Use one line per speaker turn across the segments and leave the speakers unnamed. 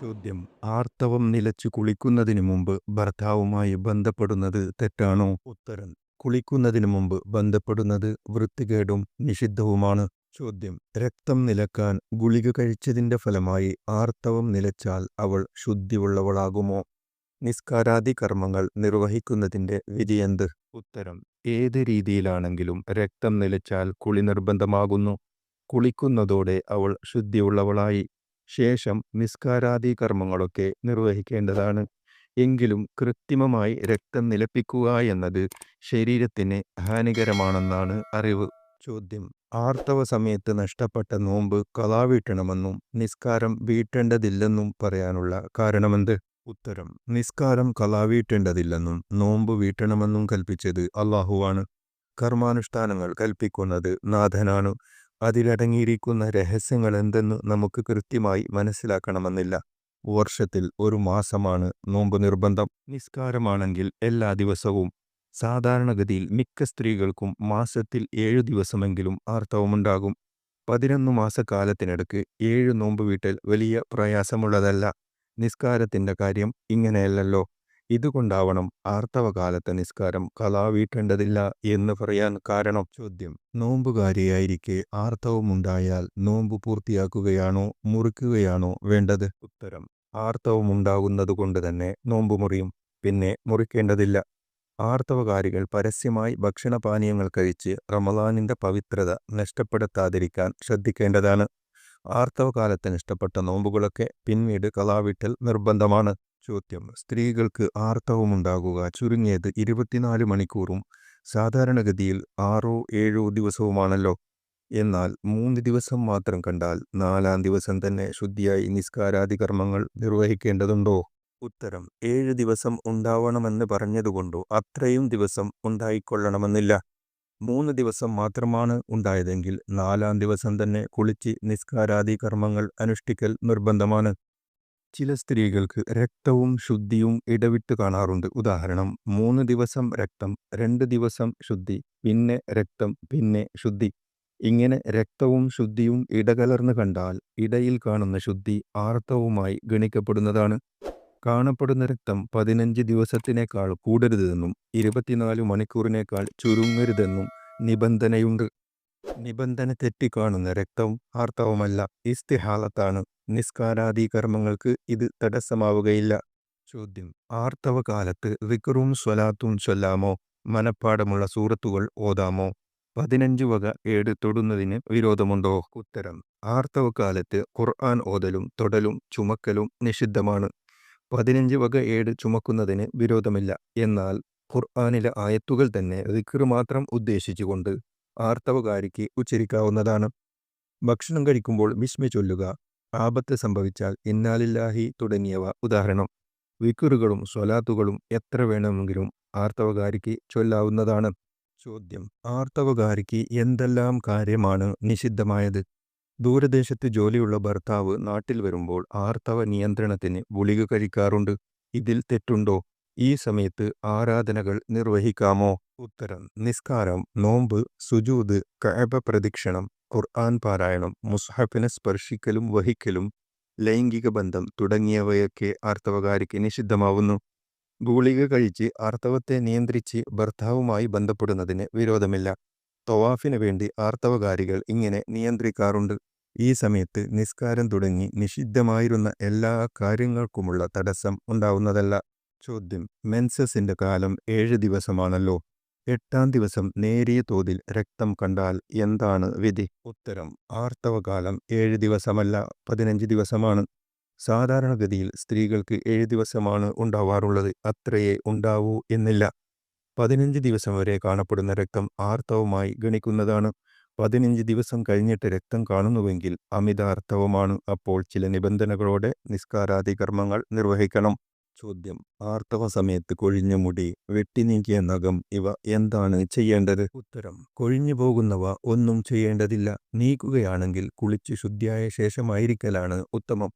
ചോദ്യം. ആർത്തവം നിലച്ചു കുളിക്കുന്നതിനു മുമ്പ് ഭർത്താവുമായി ബന്ധപ്പെടുന്നത് തെറ്റാണോ? ഉത്തരം. കുളിക്കുന്നതിനു മുമ്പ് ബന്ധപ്പെടുന്നത് വൃത്തികേടും നിഷിദ്ധവുമാണ്. ചോദ്യം. രക്തം നിലക്കാൻ ഗുളിക കഴിച്ചതിന്റെ ഫലമായി ആർത്തവം നിലച്ചാൽ അവൾ ശുദ്ധിയുള്ളവളാകുമോ? നിസ്കാരാദി കർമ്മങ്ങൾ നിർവഹിക്കുന്നതിന്റെ വിധിയെന്ത് ഉത്തരം. ഏത് രീതിയിലാണെങ്കിലും രക്തം നിലച്ചാൽ കുളി നിർബന്ധമാകുന്നു കുളിക്കുന്നതോടെ അവൾ ശുദ്ധിയുള്ളവളായി. ശേഷം നിസ്കാരാദി കർമ്മങ്ങളൊക്കെ നിർവഹിക്കേണ്ടതാണ്. എങ്കിലും കൃത്രിമമായി രക്തം നിലപ്പിക്കുക എന്നത് ശരീരത്തിന് ഹാനികരമാണെന്നാണ് അറിവ്. ചോദ്യം. ആർത്തവ സമയത്ത് നഷ്ടപ്പെട്ട നോമ്പ് കലാ വീട്ടണമെന്നും നിസ്കാരം വീട്ടേണ്ടതില്ലെന്നും പറയാനുള്ള കാരണമെന്ത്? ഉത്തരം. നിസ്കാരം കലാ വീട്ടേണ്ടതില്ലെന്നും നോമ്പ് വീട്ടണമെന്നും കൽപ്പിച്ചത് അള്ളാഹുവാണ്. കർമാനുഷ്ഠാനങ്ങൾ കൽപ്പിക്കുന്നത് നാഥനാണ്. അതിലടങ്ങിയിരിക്കുന്ന രഹസ്യങ്ങൾ എന്തെന്ന് നമുക്ക് കൃത്യമായി മനസ്സിലാക്കണമെന്നില്ല. വർഷത്തിൽ ഒരു മാസമാണ് നോമ്പ് നിർബന്ധം. നിസ്കാരമാണെങ്കിൽ എല്ലാ ദിവസവും. സാധാരണഗതിയിൽ മിക്ക സ്ത്രീകൾക്കും മാസത്തിൽ ഏഴു ദിവസമെങ്കിലും ആർത്തവമുണ്ടാകും. പതിനൊന്ന് മാസക്കാലത്തിനിടക്ക് ഏഴ് നോമ്പ് വീട്ടൽ വലിയ പ്രയാസമുള്ളതല്ല. നിസ്കാരത്തിന്റെ കാര്യം ഇങ്ങനെയല്ലല്ലോ. ഇതുകൊണ്ടാവണം ആർത്തവകാലത്തെ നിസ്കാരം കലാവീട്ടേണ്ടതില്ല എന്ന് പറയാൻ കാരണം. ചോദ്യം. നോമ്പുകാരിയായിരിക്കെ ആർത്തവമുണ്ടായാൽ നോമ്പ് പൂർത്തിയാക്കുകയാണോ മുറിക്കുകയാണോ വേണ്ടത്? ഉത്തരം. ആർത്തവമുണ്ടാകുന്നതുകൊണ്ട് തന്നെ നോമ്പ് മുറിയും. പിന്നെ മുറിക്കേണ്ടതില്ല. ആർത്തവകാരികൾ പരസ്യമായി ഭക്ഷണപാനീയങ്ങൾ കഴിച്ച് റമദാനിന്റെ പവിത്രത നഷ്ടപ്പെടുത്താതിരിക്കാൻ ശ്രദ്ധിക്കേണ്ടതാണ്. ആർത്തവകാലത്തിന് ഇഷ്ടപ്പെട്ട നോമ്പുകളൊക്കെ പിന്നീട് കലാവിട്ടൽ നിർബന്ധമാണ്. ചോദ്യം. സ്ത്രീകൾക്ക് ആർത്തവമുണ്ടാകുക ചുരുങ്ങിയത് ഇരുപത്തിനാല് മണിക്കൂറും സാധാരണഗതിയിൽ ആറോ ഏഴോ ദിവസവുമാണല്ലോ. എന്നാൽ മൂന്ന് ദിവസം മാത്രം കണ്ടാൽ നാലാം ദിവസം തന്നെ ശുദ്ധിയായി നിസ്കാരാദി കർമ്മങ്ങൾ നിർവഹിക്കേണ്ടതുണ്ടോ? ഉത്തരം ഏഴ് ദിവസം ഉണ്ടാവണമെന്ന് പറഞ്ഞതുകൊണ്ടോ അത്രയും ദിവസം ഉണ്ടായിക്കൊള്ളണമെന്നില്ല. മൂന്ന് ദിവസം മാത്രമാണ് ഉണ്ടായതെങ്കിൽ നാലാം ദിവസം തന്നെ കുളിച്ച് നിസ്കാരാദി കർമ്മങ്ങൾ അനുഷ്ഠിക്കൽ നിർബന്ധമാണ്. ചില സ്ത്രീകൾക്ക് രക്തവും ശുദ്ധിയും ഇടവിട്ട് കാണാറുണ്ട്. ഉദാഹരണം മൂന്ന് ദിവസം രക്തം രണ്ട് ദിവസം ശുദ്ധി പിന്നെ രക്തം പിന്നെ ശുദ്ധി. ഇങ്ങനെ രക്തവും ശുദ്ധിയും ഇടകലർന്ന് കണ്ടാൽ ഇടയിൽ കാണുന്ന ശുദ്ധി ആർത്തവുമായി ഗണിക്കപ്പെടുന്നതാണ്. കാണപ്പെടുന്ന രക്തം പതിനഞ്ച് ദിവസത്തിനേക്കാൾ കൂടരുതെന്നും ഇരുപത്തിനാല് മണിക്കൂറിനേക്കാൾ ചുരുങ്ങരുതെന്നും നിബന്ധനയുണ്ട്. നിബന്ധന തെറ്റിക്കാണുന്ന രക്തവും ആർത്തവുമല്ല. ഇസ്തിഹാലത്താണ്. നിസ്കാരാദി കർമ്മങ്ങൾക്ക് ഇത് തടസ്സമാവുകയില്ല. ചോദ്യം. ആർത്തവകാലത്ത് വിക്റും സ്വലാത്തും ചൊല്ലാമോ? മനപ്പാടമുള്ള സൂറത്തുകൾ ഓതാമോ? പതിനഞ്ച് വക ഏട് തൊടുന്നതിന് വിരോധമുണ്ടോ? ഉത്തരം. ആർത്തവകാലത്ത് ഖുർആൻ ഓതലും തൊടലും ചുമക്കലും നിഷിദ്ധമാണ്. പതിനഞ്ച് വക ഏട് ചുമക്കുന്നതിന് വിരോധമില്ല. എന്നാൽ ഖുർആാനിലെ ആയത്തുകൾ തന്നെ റിക്കർ മാത്രം ഉദ്ദേശിച്ചുകൊണ്ട് ആർത്തവകാരിക്ക് ഉച്ചരിക്കാവുന്നതാണ്. ഭക്ഷണം കഴിക്കുമ്പോൾ വിസ്മി ചൊല്ലുക ആപത്ത് സംഭവിച്ചാൽ ഇന്നാലില്ലാഹി തുടങ്ങിയവ ഉദാഹരണം. വിക്കുറുകളും സ്വലാത്തുകളും എത്ര വേണമെങ്കിലും ആർത്തവകാരിക്ക് ചൊല്ലാവുന്നതാണ്. ചോദ്യം ആർത്തവകാരിക്ക് എന്തെല്ലാം കാര്യമാണ് നിഷിദ്ധമായത്? ദൂരദേശത്ത് ജോലിയുള്ള ഭർത്താവ് നാട്ടിൽ വരുമ്പോൾ ആർത്തവ നിയന്ത്രണത്തിന് ഗുളിക കഴിക്കാറുണ്ട്. ഇതിൽ തെറ്റുണ്ടോ? ഈ സമയത്ത് ആരാധനകൾ നിർവഹിക്കാമോ? ഉത്തരം നിസ്കാരം നോമ്പ് സുജൂത് കഅബ പ്രദക്ഷിണം ഖുർആൻ പാരായണം മുസ്ഹഫിനെ സ്പർശിക്കലും വഹിക്കലും ലൈംഗിക ബന്ധം തുടങ്ങിയവയൊക്കെ ആർത്തവകാരിക്ക് നിഷിദ്ധമാവുന്നു. ഗുളിക കഴിച്ച് ആർത്തവത്തെ നിയന്ത്രിച്ച് ഭർത്താവുമായി ബന്ധപ്പെടുന്നതിന് വിരോധമില്ല. തൊവാഫിന് വേണ്ടി ആർത്തവകാരികൾ ഇങ്ങനെ നിയന്ത്രിക്കാറുണ്ട്. ഈ സമയത്ത് നിസ്കാരം തുടങ്ങി നിഷിദ്ധമായിരുന്ന എല്ലാ കാര്യങ്ങൾക്കുമുള്ള തടസ്സം ഉണ്ടാവുന്നതല്ല. ചോദ്യം. മെൻസസിന്റെ കാലം ഏഴ് ദിവസമാണല്ലോ. എട്ടാം ദിവസം നേരിയ തോതിൽ രക്തം കണ്ടാൽ എന്താണ് വിധി? ഉത്തരം ആർത്തവകാലം ഏഴ് ദിവസമല്ല പതിനഞ്ച് ദിവസമാണ്. സാധാരണഗതിയിൽ സ്ത്രീകൾക്ക് ഏഴ് ദിവസമാണ് ഉണ്ടാവാറുള്ളത്. അത്രയേ ഉണ്ടാവൂ എന്നില്ല. പതിനഞ്ച് ദിവസം വരെ കാണപ്പെടുന്ന രക്തം ആർത്തവമായി ഗണിക്കുന്നതാണ്. പതിനഞ്ച് ദിവസം കഴിഞ്ഞിട്ട് രക്തം കാണുന്നുവെങ്കിൽ അമിതാർത്ഥവമാണ് അപ്പോൾ ചില നിബന്ധനകളോടെ നിസ്കാരാദി കർമ്മങ്ങൾ നിർവഹിക്കണം. ചോദ്യം. ആർത്തവ സമയത്ത് കൊഴിഞ്ഞ മുടി വെട്ടിനീക്കിയ നഖം ഇവ എന്താണ് ചെയ്യേണ്ടത്? ഉത്തരം. കൊഴിഞ്ഞു പോകുന്നവ ഒന്നും ചെയ്യേണ്ടതില്ല. നീക്കുകയാണെങ്കിൽ കുളിച്ച് ശുദ്ധിയായ ശേഷമായിരിക്കലാണ് ഉത്തമം.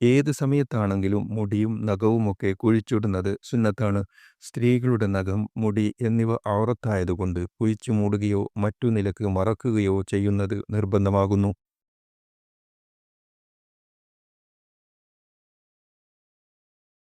ഏത് സമയത്താണെങ്കിലും മുടിയും നഖവുമൊക്കെ കുഴിച്ചിടുന്നത് സുന്നത്താണ്. സ്ത്രീകളുടെ നഖം മുടി എന്നിവ ഔറത്തായതുകൊണ്ട് കുഴിച്ചു മൂടുകയോ മറ്റു നിലയ്ക്ക് മറക്കുകയോ ചെയ്യുന്നത് നിർബന്ധമാകുന്നു.